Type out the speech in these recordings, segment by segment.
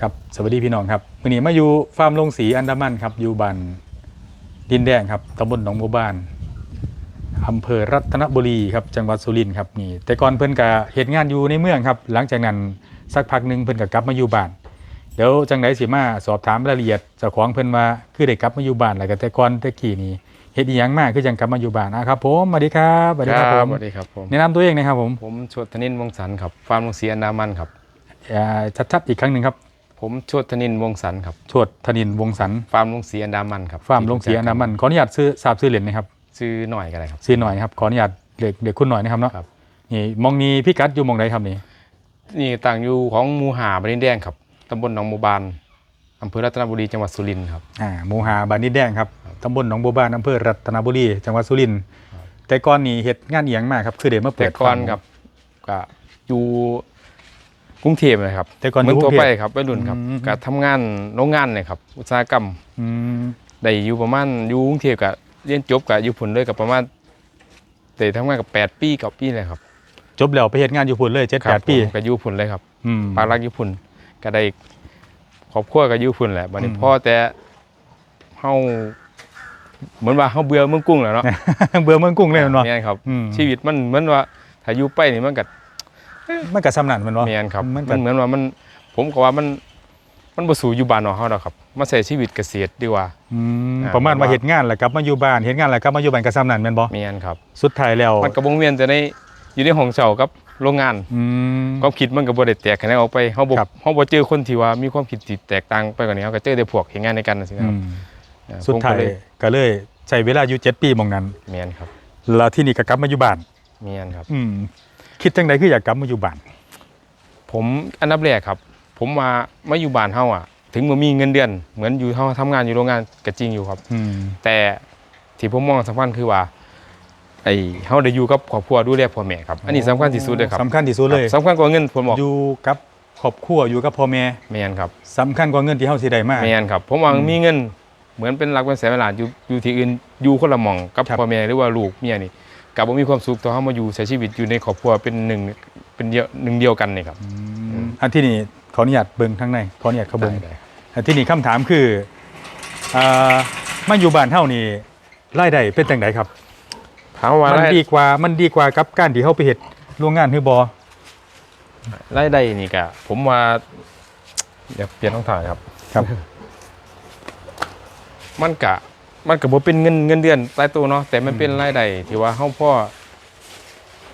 ครับสวัสดีพี่น้องครับวันนี้มาอยู่ฟาร์มลงสีอันดามันครับอยู่บ้านดินแดงครับตำบลหนองบัวบ้านอำเภอรัตนบุรีครับจังหวัดสุรินทร์ครับนี่แต่ก่อนเพิ่นก็เฮ็ดงานอยู่ในเมืองครับ หลังจากนั้นสักพักหนึ่งเพิ่นก็กลับมาอยู่บ้าน เดี๋ยวจังไดสิมาสอบถามรายละเอียดเจ้าของเพิ่นว่าคือได้กลับมาอยู่บ้านแล้วก็แต่ก่อนแต่กี้นี่เฮ็ดอีหยังมากคือจังกลับมาอยู่บ้านนะครับผมสวัสดีครับสวัสดีครับผมสวัสดีครับผมแนะนำตัวเองนะครับผมผมชวดธนินวงศ์สันครับฟาร์มลงสีอันดามันครับเอ่อชัดๆอีกครั้งหนึ่งครับ ผมชวดธนินวงศ์สันครับโชดธนินวงศ์สันฟาร์มลงสีอันดามันครับฟาร์มลงสีอันดามันขออนุญาตซื้อทราบซื้อเหรียญนะครับชื่อหน่อยกันเลยครับซื้อหน่อยนะครับขออนุญาตเด็กเด็กคุณหน่อยนะครับเนาะครับนี่มองนี้พี่กัดอยู่มองใดครับนี่นี่ต่างอยู่ของหมูหาบรินแดงครับตำบลหนองบัวบานอำเภอรัตนบุรีจังหวัดสุรินทร์ครับอ่าหมูหาบานนิดแดงครับตำบลหนองบัวบานอำเภอรัตนบุรีจังหวัดสุรินทร์แต่ก่อนนี่เฮ็ดงานเอียงมากครับคือเดี๋ยวมาเปิแต่ดก่อนฟาร์มครับก็อยู่ กรุงเทพเลยครับแต่ก่อนเหมือนอยู่กรุตัวงเทพไปครับวัยรุ่นครับอืม ก็ทำงานโรงงานเลยครับอุตสาหกรรมอืมได้อยู่ประมาณอยู่กรุงเทพกับเรียนจบกับอยู่ผลเลยกับประมาณแต่ทำงานกับแปดปีกับปีเลยครับจบแล้วไปเฮ็ดงานอยู่พุ่นเลย7 8ปีผมกับอยู่ผลเลยครับ อืม ปากรักญี่ปุ่นก็ได้ครอบครัวกับญี่ปุ่นแหละบัดนี้อืม พ่อแต่เฮาเหมือนว่าเฮาเบื่อเมืองกรุงแล้วเนาะ เบื่อเมืองกรุงเลยแมันบ่แม่นครับอืม ชีวิตมันเหมือนว่าถ้าอยู่ไปนี่มันก็ มันก็สำนันแมันบ่แม่นครับมัมันนก็เหมือนว่ามัน ผมก็ว่ามันมันบ่สู่อยู่บ้านของเฮาดอกครับมาใช้ชีวิตเกษตรดีกว่าอืมอ่าประมาณผมว่าว่าเฮ็ดงานแล้วกลับมาอยู่บ้านเฮ็ดงานแล้วกลับมาอยู่บ้านก็สำนันแม่นบ่แม่นครับ สุดท้ายแล้วมันก็บ่เวียนแต่ในอยู่ในห้องเช่ากับโรงงานอืมความคิดมันก็บ่ได้แตกกันออกไปเฮาบ่ครับเฮาบ่เจอคนที่ว่ามีความคิดที่แตกต่างไปกว่านี้เฮาก็เจอแต่พวกเฮ็ดงานในกันจังซี่อืนะครับมอ่สุดท้ายผมก็เลยก็เลยใช้เวลาอยู่เจ็ดปีหมองนั้นแม่นครับแล้วที่นี่ก็กลับมาอยู่บ้านแม่นครับอืม คิดจังไดคืออยากกลับมาอยู่บ้านผมอันดับแรกครับ ผมมามาอยู่บ้านเฮาอะ ถึงบ่มีเงินเดือน เหมือนอยู่เฮาทำงานอยู่โรงงานก็จริงอยู่ครับ อืมแต่ที่ผมมองสำคัญคือว่าไอ้เฮาได้อยู่กับครอบครัวดูแลพ่อแม่ครับ อันนี้สำคัญที่สุดเลยครับสำคัญที่สุดเลยสำคัญกว่าเงินผมบอกอยู่กับครอบครัวอยู่กับพ่อแม่แม่นครับสำคัญกว่าเงินที่เฮาสิได้มา แม่นครับผมว่าอืมมีเงินเหมือนเป็นหลักเป็นแสนเวลาอยู่อยู่ที่อื่นอยู่คนละหม่องกับครับ พ่อแม่หรือว่าลูกเมียนี่ กับบ่มีความสุขต่อเฮามาอยู่ใช้ชีวิตอยู่ในครอบครัวเป็นหนึ่งเป็นเดียวหนึ่งเดียวกันนี่ครับอืมอันที่นี่ขออนุญาตเบิ่งข้างในขออนุญาตเขาเบิ่งได้อันที่นี่คำถามคืออ่ามาอยู่บ้านเฮานี่รายได้เป็นจังไดครับถามว่ามันรายดีกว่ามันดีกว่ากับการที่เฮาไปเฮ็ดโรงงานหรือบ่รายได้นี่ก็ผมว่าเดี๋ยวเปลี่ยนต้องถ่ายครับครับ มันกะ มันก็บ่เป็นเงินเงินเดือนตายตัวเนาะแต่มันเป็นรายได้ที่ว่าเฮาพ่อ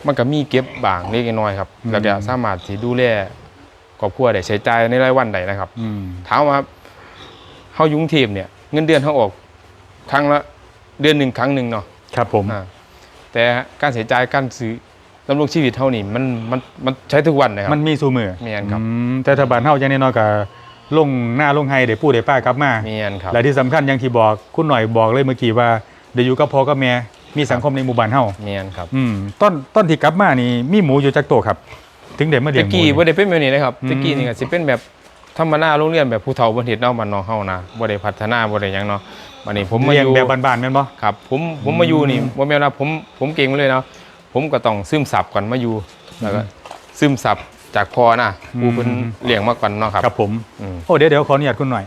มันก็มีเก็บบางเล็กน้อยครับอืมแล้วก็สามารถที่ดูแลครอบครัวได้ใช้จ่ายในรายวันได้นะครับอืมถามว่าเฮาอยุ่กรุงเทพเนี่ยเงินเดือนเฮาออกครั้งละเดือนหนึ่งครั้งหนึ่งเนาะครับผมอ่าแต่การใช้จ่ายการซื้อดำรงชีวิตเฮานี่มันมันมันใช้ทุกวันนะครับมันมีสู่มือแม่นครับอืมแต่ถ้าบ้านเฮาอย่างน้อยๆก็ ลงหน้าลงไห้ได้ปู่ได้ป้ากลับมาแม่นครับและที่สำคัญอย่างที่บอกคุณหน่อยบอกเลยเมื่อกี้ว่าได้อยู่กับพ่อกับแม่มีสังคมในหมู่บ้านเฮาแม่นครับอืมต้นต้นที่กลับมานี่มีหมูอยู่จักโตวครับ ถึงได้มาเลี้ยตะงหมูกี้นี่บ่ได้เป็นแบบนี้นะครับอืมตะกี้นี่ก็สิเป็นแบบธรรมดาโรงเรียนแบบผู้เฒ่าบ่เฮ็ดเนาะบ้านนอกเฮานะบ่ได้พัฒนาบ่ได้หยังเนาะบัดนี้ผมมาเลี้ยองยู่ แบบบ้านๆแม่นบ่ ครับผมผมมาอยู่นี่บ่แม่นว่าผมผมเก่งมาเลยเนาะผมก็ต้องซึมซับก่อนมาอยู่แล้วก็ซึมซับ จากพ่อนะผู้เพิ่นเลี้ยงมาก่อนเนาะครับครับผมอืมโอ้เดี๋ยวเดี๋ยวขออนุญาตคุณหน่อย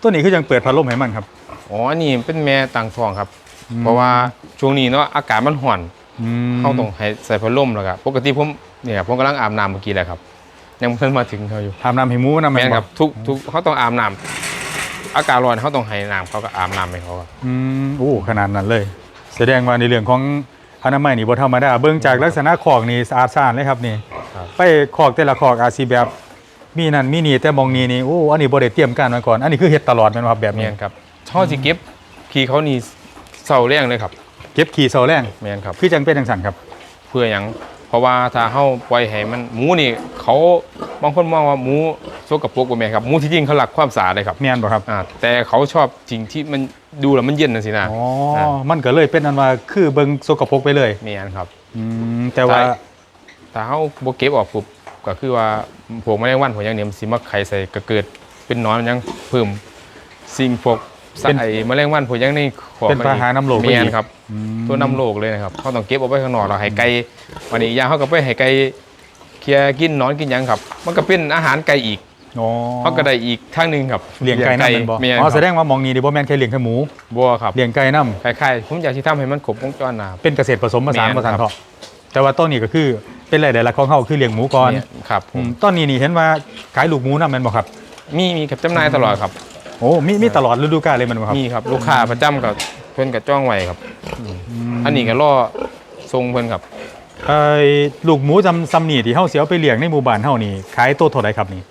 ตัวนี้คือยังเปิดพัดลมให้มันครับอ๋ออันนี้เป็นแม่ต่างท้องครับอืมเพราะว่าช่วงนี้เนาะอากาศมันร้อนอืมเฮาต้องให้ใส่พัดลมแล้วก็ปกติผมเนี่ยครับผมกำลังอาบน้ำเมื่อกี้แหละครับ ยังบ่ทันมาถึงเขาอยู่ทำน้ำให้หมูน้ำแม่นบ่ครับทุกทุกเขาต้องอาบน้ำอากาศร้อนเขาต้องให้น้ำเขาก็อาบน้ำให้เขาครับอืมโอ้ขนาดนั้นเลย แสดงว่าในเรื่องของอนามัยนี่บ่ธรรมดาเบิ่งจากลักษณะขอกนี่สะอาดสะอาดเลยครับนี่ครับ ไปขอกแต่ละขอกอาจสิแบบมีนั่นมีนี่แต่มองนี้นี่โอ้อันนี้บ่ได้เตรียมการมาก่อน อันนี้คือเฮ็ดตลอดแม่นบ่ครับแบบนี้แม่นครับช่อสิเก็บขี่เขานี่เศร้าแรงเลยครับเก็บขี้เสาแรงแม่นครับ คือจังเป็นจังซั่นครับ เพื่อหยังเพราะว่าถ้าเฮาปล่อยให้มันหมูนี่ เขาบางคนมองว่าหมูสกปรกบ่แม่นครับหมูที่จริงเขารักความสะอาดเลยครับแม่นบ่ครับอ่าแต่เขาชอบสิ่งที่มันดูแล้วมันเย็นน่ะสินะอ๋ออามันก็เลยเป็นอันว่าคือเบิ่งสกปรกไปเลยแม่นครับ อืมแต่ว่าใช่ ถ้าเฮาบ่เก็บออกปุ๊บก็คือว่าพวกแมลงวันพวกอย่างนี้มันสิมาไข่ใส่ก็เกิดเป็นหนอนมันยังเพิ่มสิ่งพวกสัตเป็นว์ไอ้แมลงวันพวกอย่างนี้ของเป็นมัพาหะนำโรคไปอีกแม่นครับอืมตัวนำโรคเลยนะครับเขาต้องเก็บเอาไว้ข้างนอกเราให้ไก่วันนี้ยางเขาก็ไปให้ไก่เคลียร์กินหนอนกินหยังครับ มันก็เป็นอาหารไก่อีกอ๋อเขาก็ได้อีกทางหนึงครับเลี้ยงไก่นำเป็นบ่เมียนอ๋อครับแสดงว่ามองนี้ดิบ่แม่นแค่เลี้ยงแค่หมูบัวครับเลี้ยงไก่นํคล้ายๆผมอยากที่ทำให้มันครบวงจรนะครับเป็นเกษตรผสมผสานแม่นผสานครับเถาะ แต่ว่าต้นนี้ก็คือเป็นรายได้หลักของเฮาคือเลี้ยงหมูก่อนเนี่ยครับผอืมมต้นนี้นี่เห็นว่าขายลูกหมูนำแม่นบ่ครับมีมีกับจำหน่ายตลอดครับ โอ้มีมีตลอดฤดูกาลเลยแมันบ่ครับมีครับลูกค้าประจำกับเพิ่นกับจ้องไว้ครับ อันนี้ก็ล่อทรงเพิ่นครับไอ้ลูกหมูจำซำนี่ที่เฮาสิเอาไปเลี้ยงในหมู่บ้านเฮานี่ขายตัวเท่าไหร่ครับนี่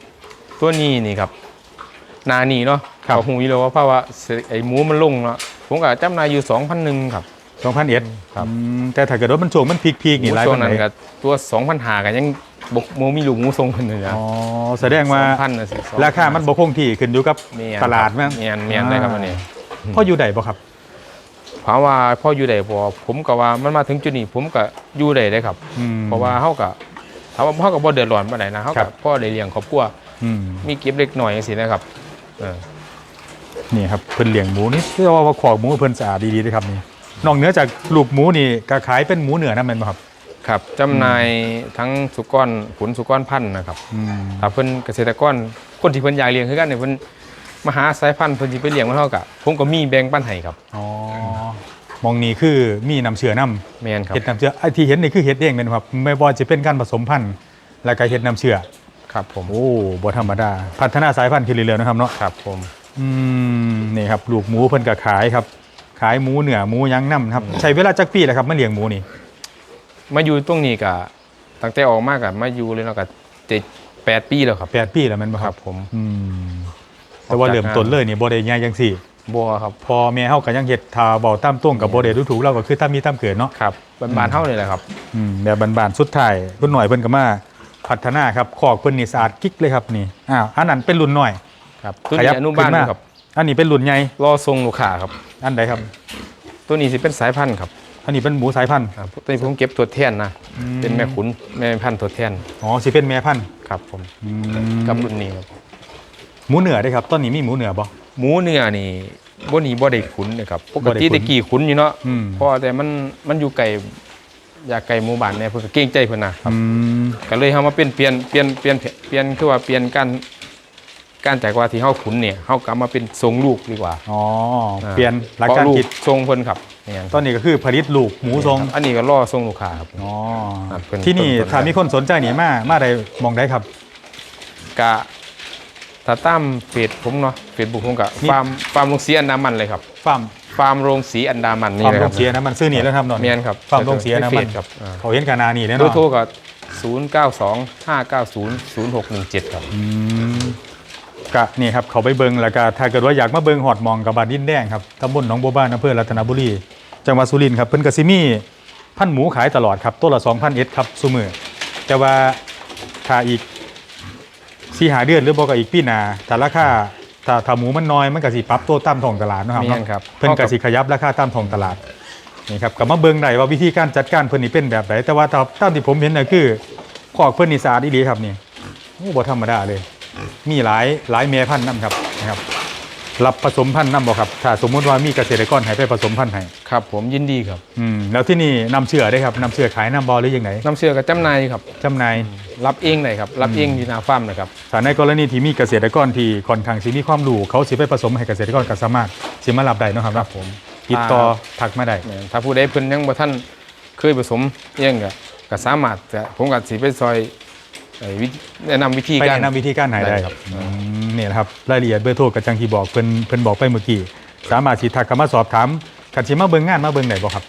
ตัวนี้นี่ครับนานี่เนาะครับ เขาหูยเลยว่าเพราะว่าเสไอ้หมูมันลงเนาะผมก็จำหนายอยู่2,001ครับ 2,001ครับอืมแต่ถ้าเกิดว่ามันช่วงมันพีคๆนี่หลายช่วปางนนั้นใดก็ตัว2,500ก็ยังบกโมมีลูกหมูทรงเพิ่นเลยนะอ๋อแสดงว่า2,000น่ะสิราคามันบ่คงที่ขึ้นอยู่กับแม่นตลาดมั้งแม่นแม่นได้ครับอันนี้พออยู่ได้บ่ครับเพราะว่าพ่ออยู่ได้บ่ผมก็ว่ามันมาถึงจุดนี้ผมก็อยู่ได้ได้ครับอืมเพราะว่าเฮาก็ถามว่าเฮาก็บ่เดือดร้อนปานใดนะเฮาครัก็บพ่อได้เลี้ยงครอบครัวอืมมีเก็บเล็กน้อยจังซี่นะครับเออนี่ครับเพิ่นเลี้ยงหมูนี่เรียกว่าว่าขอกหมูเพิ่นสะอาดดีๆเลยครับนี่ นอกเหนือจากลูกหมูนี่ก็ขายเป็นหมูเนื้อนั่นแม่นบ่ครับ ครับจำหน่ายทั้งสุกรขุนสุกรพันธุ์นะครับอืมถ้าเพิ่นเกษตรกรคนที่เพิ่นอยากเลี้ยงคือกันเนี่ยเพิ่นมาหาสายพันธุ์เพิ่นสิไปเลี้ยงมันเฮาก็ผมก็มีแบ่งปันให้ครับอ๋อมองนี่คือมีน้ำเชื่อน้ำแม่นครับเห็ดน้ำเชื่อไอ้ที่เห็นนี่คือเห็ดเองเป็นครับไม่ว่าจะเป็นการผสมพันธุ์แล้วก็เห็ดน้ำเชื่อครับผมโอ้บ่ธรรมดา พัฒนาสายพันธุ์ขึ้นเรื่อยๆนะครับเนาะ ครับผม อืมนี่ครับลูกหมูเพิ่นก็ขายครับ ขายหมูเนื้อหมูหยังน้ำครับใช้เวลาจักปีแหละครับมาเลี้ยงหมูนี่มาอยู่ตรงนี้ก็ตั้งแต่ออกมาก็มาอยู่เลยเนาะก็เจ็ดแปดปีแล้วครับแปดปีแล้วแมันบ่คครัรับบ ผมอืมแต่ว่าเริ่มต้นเลยนี่บ่ได้ง่ายจังซี่ บัวครับพอแม่เฮาก็ยังเฮ็ดทาเว้าตามตรงกับบ่ได้ดูถูกเราก็คือตามมีตามเกิดเนาะ ครับบ้านๆเฮานี่แหละครับ อืมแบบบานๆสุดท้ายรุ่นหน่อยเพิ่นก็มาพัฒนาครับคอกเพิ่นนี่สะอาดกิ๊กเลยครับนี่อ้าวอันนั้นเป็นรุ่นหน่อย ครับตัวนี้อนุบาลขึ้มา ครับ อันนี้เป็นรุ่นใหญ่รอทรงลูกค้าครับ อันใดครับ ตัวนี้สิเป็นสายพันธุ์ครับอันนี้เป็นหมูสายพันธุ์อ่าตัวนี้ผมเก็บตัวแทนนะ อืม เป็นแม่ขุนแม่พันธุ์ตัวแทนอ๋อสิเป็นแม่พันธุ์ครับผมอืมกับรุ่นนี้ครับหมูเหนือได้ครับต้นนี้มีหมูเหนือบ่ หมูเนื้อนี่บ่นี้บ่ได้ขุนนะครับปกบ่ได้ติขุนตะกี้ขุนอยู่เนาะอืม เพราะแต่มันมันอยู่ไกลอยากไกลหมู่บ้านเนี่ยเพิ่นก็เกรงใจเพิ่นนะครับ อืม ก็เลยเฮามาเป็นเปลี่ยนเปลี่ยนเปลี่ยนเปลี่ยนคือว่าเปลี่ยนการ การจากว่าที่เฮาขุนเนี่ยเฮากลับมาเป็นทรงลูกดีกว่าอ๋ออ่าเปลี่ยนหลักเพการราะลูกคิดทรงเพิ่นครับเนี่ยต้นนี้ก็คือผลิตลูกหมูทรง อันนี้ก็ล่อทรงลูกค้าครับอ๋อครับเป็นที่นี่ต้นๆถ้ามีคนสนใจนี่มามาได้มองได้ครับกะถ้าตามเฟซผมเนาะเฟซบุ๊กผมก็นี่ฟาร์มฟาร์มโรงสีอันดามันเลยครับฟาร์มฟาร์มโรงสีอันดามันนี่ฟาร์มนะคโรรับงเสียนะมันซื้อนี่แล้วครับนอนเมียนครับฟาร์มโรงเสียนะมันใเฟซครับอ่าเขาเห็นกานานี่แน่นโดอยนโทรก็0 9 2 5 9 0 0 6 1 7 ครับอืม กะนี่ครับเขาไปเบิงแล้วก็ถ้าเกิดว่าอยากมาเบิงหอดหมองกับบานดินแดงครับตำบลหนองบัวบ้านอำเภอรัตนบุรีจังหวัดสุรินทร์ครับเพิ่นกสิมีพันหมูขายตลอดครับตัวละ2,000เอ็ดครับซุมือแต่ว่าถ้าอีกสี่หาเดือนหรือบอกก็อีกปีหนาแต่ราคาถ้าถ้าหมูมันน้อยมันก็สิปรับตัวตามท้องตลาดเนาะครับแม่เนาะนครับเพิ่นก็สิขยับราคาตามท้องตลาดนี่ครับก็มาเบิงได้ว่าวิธีการจัดการเพิ่นนี่เป็นแบบไหนแต่ว่าตามตามที่ผมเห็นน่ะคือขอกเพิ่นนี่สะอาดอีหลีครับนี่โอ้บ่ธรรมดาเลย มีหลายหลายแม่พันธุ์นํครับนะครับรับผสมพันธุ์นํบ่ครับถ้าสมมุติว่ามีเกษตรกรให้ไปผสมพันธุ์ให้ครับ ผมยินดีครับอืมแล้วที่นี่นำเชื่อได้ครับนำเชื่อขายนำบ่หรือยังไงน้ำเชื่อกับจำหนายครับจำหน่าย รับเองเลยครับรับเองที่หนาฟาร์มนะครับ ถ้าในกรณีที่มีเกษตรกรที่ค่อนข้างสิมีความรู้เขาสิไปผสมให้เกษตรกรก็สามารถสิมารับได้เนาะครับครับผมติดต่อทักมาได้ แม่นถ้าผู้ใดเพิ่นยังบ่ท่านเคยผสมเองก็ก็สามารถจะผมก็สิไปซอยไอ้ วิธีแนะนำวิธีไปการ แนะนำวิธีการหายได้ได้ครับ อืมนี่แหละครับรายละเอียดเบอร์โทรกับจังที่บอกเพิ่นเพิ่นบอกไปเมื่อกี้สามารถสิทักเข้ามาสอบถามคันสิมาเบิ่งงานมาเบิ่งได้บ่ครับ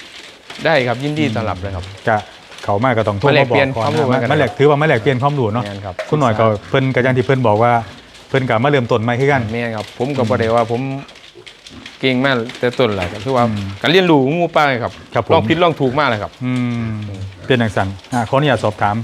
ได้ครับยินดีต้อนรับเลยครับ จะเขามาก็ต้องโทรมาแลมากบอเปลี่ยกนก่อนความรู้นะกันมาแลกถือว่ามาแลกเปลี่ยนความรู้เนาะแม่นครับ คุณหน่อยก็เพิ่นก็อย่างที่เพิ่นบอกว่าเพิ่นก็มาเริ่มต้นใหม่คือกัน แม่นครับ ผมก็บ่ได้ว่าผมเก่งมากแต่ต้นแหละก็คือว่าอืมการเรียนรู้งูป่าครับครับผม ลองผิดลองถูกมากเลยครับ อืมเป็นจังซั่นอ่าขออนุญาตสอบถาม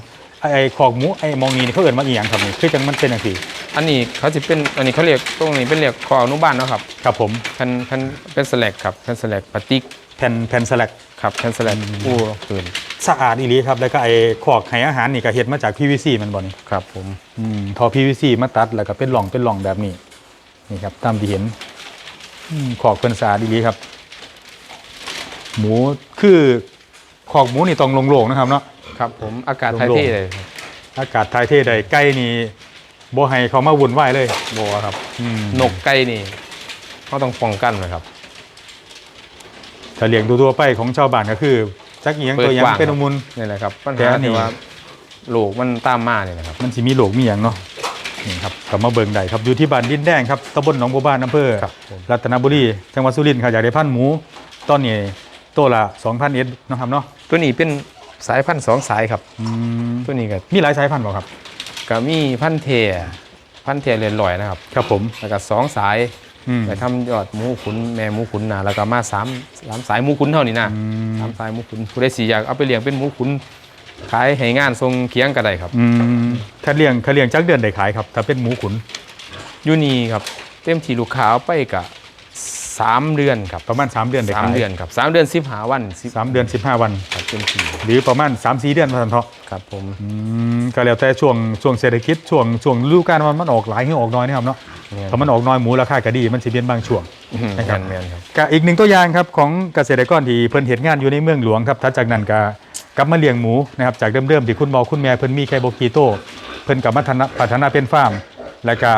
ไอ้ไอ้ขอกหมูไอ้มองนี้นี่เขาเอิ้นว่าอีหยังครับนี่คือจังมันเป็นจังซี่อันนี้เขาจะเป็นอันนี้เขาเรียกตรงนี้เป็นเรียกคออนุบาลเนาะครับครับผมแผ่นแผ่นเป็นสแลกครับแผ่นสแลกพลาสติกแผ่นแผ่นสลักครับแผ่นสแลกอู้คืนสะอาดอีหลีครับแล้วก็ไอ้ขอกให้อาหารนี่ก็เฮ็ดมาจาก PVC มันบ่นี่ครับผมอืมทอ PVC มาตัดแล้วก็เป็นหล่องเป็นหล่องแบบนี้นี่ครับตามที่เห็นอืมขอกเพิ่นสะอาดอีหลีครับ หมูคือ ขอกหมูนี่ต้องโล่งๆนะครับเนาะ ครับผมอากาศถ่ายเทเลยครับอากาศถ่ายเทได้ไก่นี่บ่ให้เขามาวุ่นวายเลยบัวครับอืมนกไก่นี่เขาต้องป้องกันนะครับแต่เลี้ยงตัวๆไปของชาวบ้านก็คือจักอีหยังตัวหยังเปิดกว้าง เป็นอมุนนี่แหละครับปัญแต่หาอันนี้ ที่ว่าโลกมันตามมาเนี่ยนะครับ มันสิมีโลกมีหยังเนาะนี่ครับกลับมาเบิ่งได้ครับอยู่ที่บ้านดินแดงครับตำบลหนองบัวบานอำเภอครับผม รัตนบุรีจังหวัดสุรินทร์ครับอยากได้พันธุ์หมู ตอนนี้ ตัวละ2,000เอ็ดเนาะครับเนาะตัวนี้เป็นสายพันธุ์สองสายครับ อืมตัวนี้ก็มีหลายสายพันธุ์บ่ครับ ก็มีพันธุ์เทพันธุ์เทเรียนลอยนะครับ ครับผมแล้วก็สองสายอืม ไปทำยอดหมูขุนแม่หมูขุนนะแล้วก็มาสามสามสายหมูขุนเท่านี้นะอืม สามสายหมูขุนผู้ใดสีอยากเอาไปเลี้ยงเป็นหมูขุนขายให้งานทรงเคียงก็ได้ครับ อืมถ้าเลี้ยงถ้าเลี้ยงจักเดือนได้ขายครับ ถ้าเป็นหมูขุน อยูนี่ครับ เต็มที่ลูกค้าเอาไปกะ สามเดือนครับประมาณ 3 เดือนได้สามขายเดือนครับสามเดือนสิบหาวันสิบสามเดือน 15 วัน ครับเต็มที่หรือประมาณ3-4เดือนพันเถาะครับผมอืมก็แล้วแต่ช่วงช่วงเศรษฐกิจช่วงช่วงฤดูกาลมันมันออกหลายหรือออกน้อยนะครับเนาะแม่นถ้ามันออกน้อยหมูราคาก็ดีมันสิเป็นบางช่วงอืมนะครับแม่นๆครับ ก็อีกหนึ่งตัวอย่างครับของเกษตรกรที่เพิ่นเห็นงานอยู่ในเมืองหลวงครับถัดจากนั้นก็กลับมาเลี้ยงหมูนะครับจากเดิมๆที่คุณบอกคุณแม่เพิ่นมีแค่โบกีโต้เพิ่นกลับมาพัฒนาพัฒนาเป็นฟาร์ม แล้วก็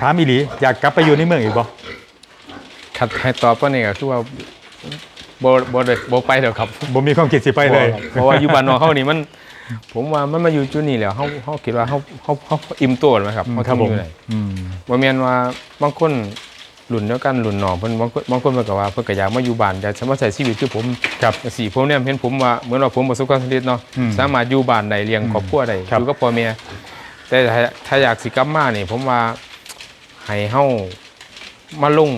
ถามอีหลีอยากกลับไปอยู่ในเมืองอีกบ่ คัดให้ตอบก็นี่ก็คือว่าบ่บ่ได้บ่ไปเดี๋ยวครับบ่มีความคิดสิไปเลย เพราะว่าอยู่บ้านนอกเขานี่มัน ผมว่ามันมาอยู่จุดนี้แล้วเขาเขาคิดว่าเขาเขาเขาอิ่มตัวแล้วไหมครับอืมเขาครับทำผมอยู่ไหนอืมบ่แม่นว่าบางคนหลุ่นเดียวกันหลุ่นน้องเพิ่นบางคนบางคนเพิ่นก็ว่าเพิ่นก็อยากมาอยู่บ้านอยากจะมาใช้ชีวิตคือผมครับจังซี่ผมเนี่ยเห็นผมว่าเหมือนว่าผมประสบความสำเร็จเนาะอืมสามารถอยู่บ้านได้เลี้ยงครอบครัวได้ครับอยู่กับพ่อแม่แต่ถ้าถ้าอยากสิกลับมานี่ผมว่าให้เฮามาลง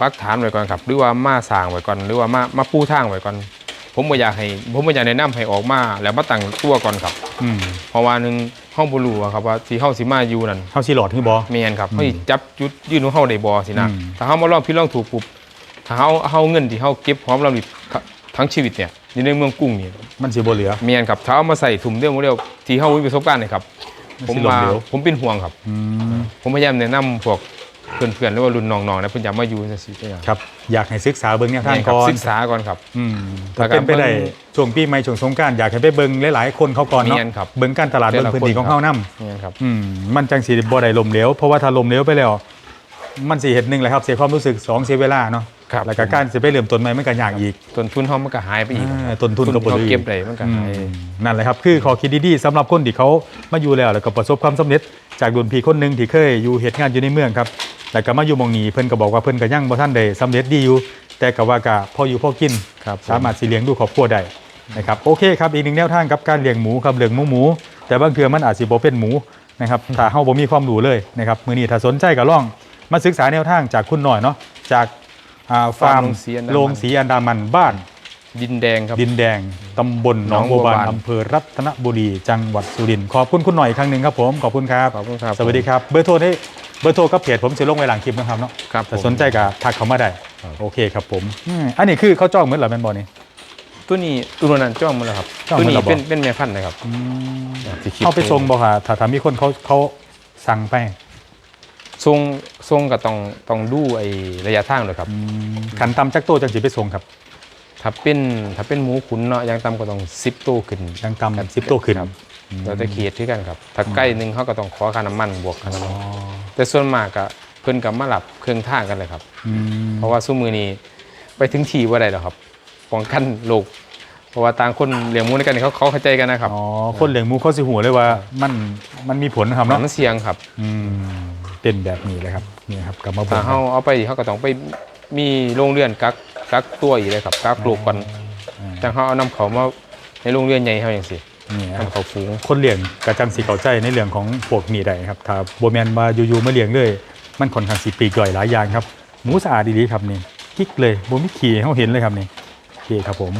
ปักฐานไว้ก่อนครับ หรือว่ามาสร้างไว้ก่อน หรือว่ามามาปูทางไว้ก่อน ผมบ่อยากให้ ผมบ่อยากแนะนำให้ออกมา แล้วมาตั้งตัวก่อนครับ อืมเพราะว่าหนึงเฮาบ่รู้อะครับว่าที่เฮาสิมาอยู่นั่นเฮาสิหลอดคือบ่แม่นครับอืมเฮาสิจับจุดยืนของเฮาได้บ่สินะอืมถ้าเฮามาลองผิดลองถูกปุ๊บถ้าเฮาเฮาเงินที่เฮาเก็บหอมรอมริบทั้งชีวิตเนี่ยอยู่ในเมืองกรุงนี่มันสิบ่เหลือแม่นครับถ้าเอามาใส่ถุงเดียวโมเดลที่เฮามีประสบการณ์นี่ครับมันผมสิล้มว่าเหลวผมเป็นห่วงครับอืมผมพยายามแนะนำพวก เพื่อนๆหรือว่ารุ่นน้องๆนะเพิ่นอยากมาอยู่จังซี่จังซี่ครับ อยากให้ศึกษาเบิ่งแนวทางแม่นครัก่บอนศึกษาก่อนครับ อืมแล้ถ้าวก็เป็นไปได้เบิ่งช่วงปีใหม่ช่วงสงกรานต์อยากให้ไปเบิ่งหลายๆคนเขาก่อนเนาะแม่นครับเบิ่งการตลาดแต่เบิ่งละพื้นที่คนของเฮานํนี่ครับอืมมันจังสิบ่ได้ลมเหลวเพราะว่าถ้าลมเหลวไปแล้ว มันสิเฮ็ดหนึงแหละครับเสียความรู้สึกสองเสียเวลาเนาะ ครับ แล้วก็การสิไปเริ่มต้นใหม่มันก็ยากอีกต้นทุนเฮามันก็หายไปอีกอ่าต้นทุนก็บ่เฮาได้เก็บได้มันก็อืหายมนั่นแหละครับคือขอคิดดีๆสำหรับคนที่เขามาอยู่แล้วแล้วก็ประสบความสำเร็จ จากรุ่นพี่คนหนึงที่เคยอยู่เหตุงานอยู่ในเมืองครับแล้วก็มาอยู่หมองนี้เพิ่นก็บอกว่าเพิ่นก็ยังบ่ทันได้สำเร็จดีอยู่ แต่ก็ว่าก็พออยู่พอกิน ครับผมสามารถสิเลี้ยงดูครอบครัวได้นะครับโอเคครับอีกหนึ่งแนวทางกับการเลี้ยงหมูครับเลี้ยงหมูหมู แต่บางเทื่อมันอาจสิบ่เป็นหมูนะครับถ้าเฮาบ่มีความรู้เลยนะครับมื้อนี้ถ้าสนใจก็ลองมาศึกษาแนวทางจากคุณหน่อยเนาะจากอ่า ฟาร์มฟาร์มโรงสีอันดามันโรงสีอันดามันบ้าน ดินแดงครับดินแดงตำบลหนองบัวบานอำเภอรัตนบุรีจังหวัดสุรินทร์ขอบคุณคุณหน่อยอีกครั้งหนึ่งครับผมขอบคุณครับขอบคุณครับสวัสดีครับเบอร์โทรนี่เบอร์โทรกับเพจผมจะลงไว้หลังคลิปนะครับเนาะครับผมแต่สนใจก็ทักเขามาได้ครับโอเคครับผมอืมอันนี้คือเขาจ้องเหมือนเหรอแมนบอนี่ตัวนี้ตัวนั้นจ้องมาแล้วครับจ้องตัวมานี้แล้วบ่เป็นเป็นแม่พันธุ์นะครับที่คิดเข้าไปทรงบอกค่ะถ้าถ้ามีคนเขาเขาสั่งไป ทรงทรงก็ต้องต้องดูไอ้ระยะทางด้วยครับอืมขันตำจักโตจังสิไปส่งครับถ้าเป็นถ้าเป็นหมูขุนเนาะอยังต่ำก็ต้อง10โตขึ้นยังตำสิบโตขึ้นครับเราจะเขียดที่กันครับ ถ้าใกล้หนึ่งเขาก็ต้องขอค่าน้ำมันบวกค่าน้ำอ๋มัอนแต่ส่วนมากก็เพิ่นกับมาหลับเครื่องทางกันเลยครับอืมเพราะว่าสู้มือนี้ไปถึงทีว่าได้หรอกครับป้องกันโรคเพราะว่าต่างคนเลี้ยงหมูด้วยกันนี่เขาเขาเข้าใจกันนะครับอ๋อคนเลี้ยงหมูเขาสิหัวเลยว่ามันมันมีผลนะครับเนาะมันเสี่ยงครับ อืม เป็นแบบนี้เลยครับนี่ครับกลับมาบอถ้ากเขาเอาไปเขาก็ต้องไปมีโรงเรือนกักกักตัวอีกเลยครับกักลูกก่อนอ่าจังเขาเอานำเขามาในโรงเรือนใหญ่เขาอย่างสินี่ครับ นำเขาฟูง คนเลี้ยงกระจังสีเข้าใจในเรื่องของพวกนี้ได้ครับถ้าโบแมนมาอยู่ๆมาเลี้ยงเลยมันค่อนข้างสีปีกย่อยหลายอย่างครับ หมูสะอาดดีๆครับนี่กิ๊กเลยโบมิขี่ให้เขาเห็นเลยครับนี่โอเคครับผม